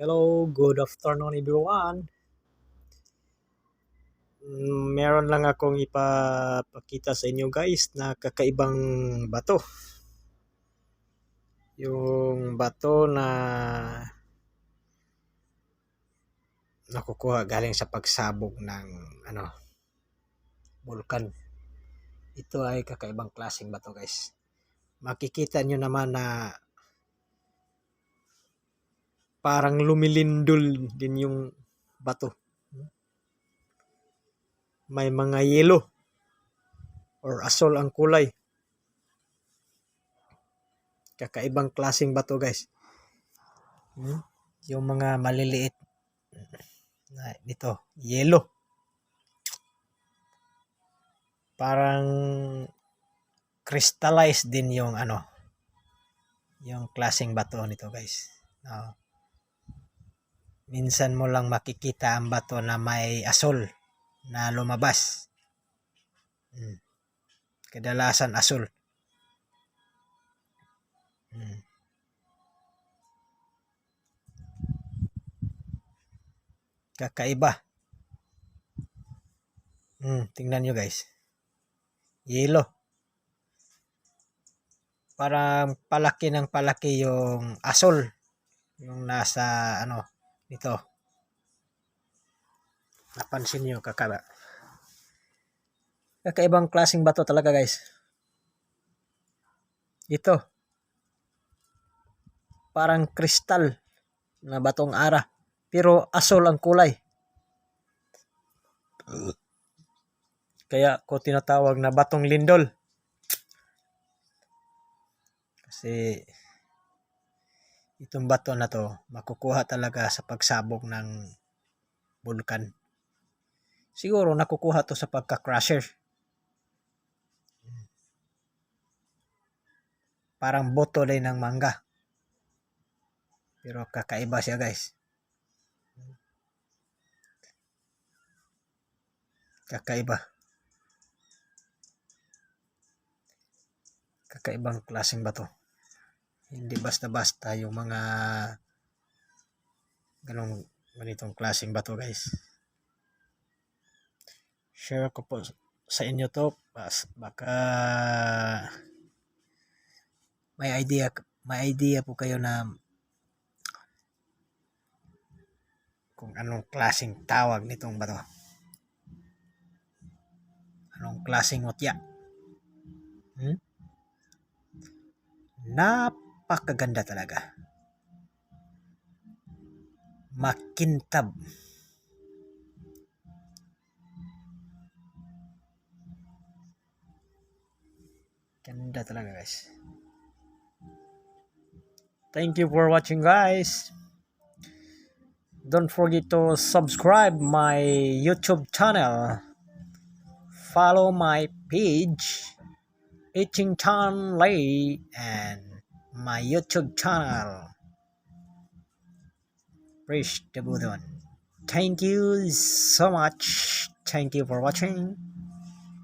Hello, good afternoon everyone. Mm, Meron lang akong ipapakita sa inyo guys na kakaibang bato. Yung bato na nakukuha galing sa pagsabog ng ano bulkan. Ito ay kakaibang klaseng bato guys. Makikita nyo naman na parang lumilindol din yung bato. May mga yellow or asol ang kulay. Kakaibang klaseng bato guys. Hmm? Yung mga maliliit na dito, yellow. Parang crystallized din yung ano, yung klaseng bato nito guys. No. Minsan mo lang makikita ang bato na may asol na lumabas. Hmm. Kadalasan asol. Hmm. Kakaiba. Hmm, tingnan nyo guys. Yellow. Parang palaki ng palaki yung asol. Yung nasa ano, ito. Napansin nyo kakaba. Kakaibang klaseng bato talaga guys. Ito. Parang kristal na batong ara. Pero asol ang kulay. Kaya ko tinatawag na batong lindol. Kasi itong bato na to makukuha talaga sa pagsabog ng bulkan. Siguro nakukuha to sa pagka-crusher. Parang boto din ng mangga. Pero kakaiba siya guys. Kakaiba. Kakaibang klaseng bato. Hindi basta-basta yung mga ganong ganitong klaseng bato guys. Share ko po sa inyo to pas baka may idea may idea po kayo na kung anong klaseng tawag nitong bato. Anong klaseng mutya. Hmm? Napakaganda talaga. Makintab. Ganda talaga guys. Thank you for watching guys. Don't forget to subscribe my YouTube channel. Follow my page Itching Chan Lay and my YouTube channel. Praise the Buddha. Thank you so much. Thank you for watching.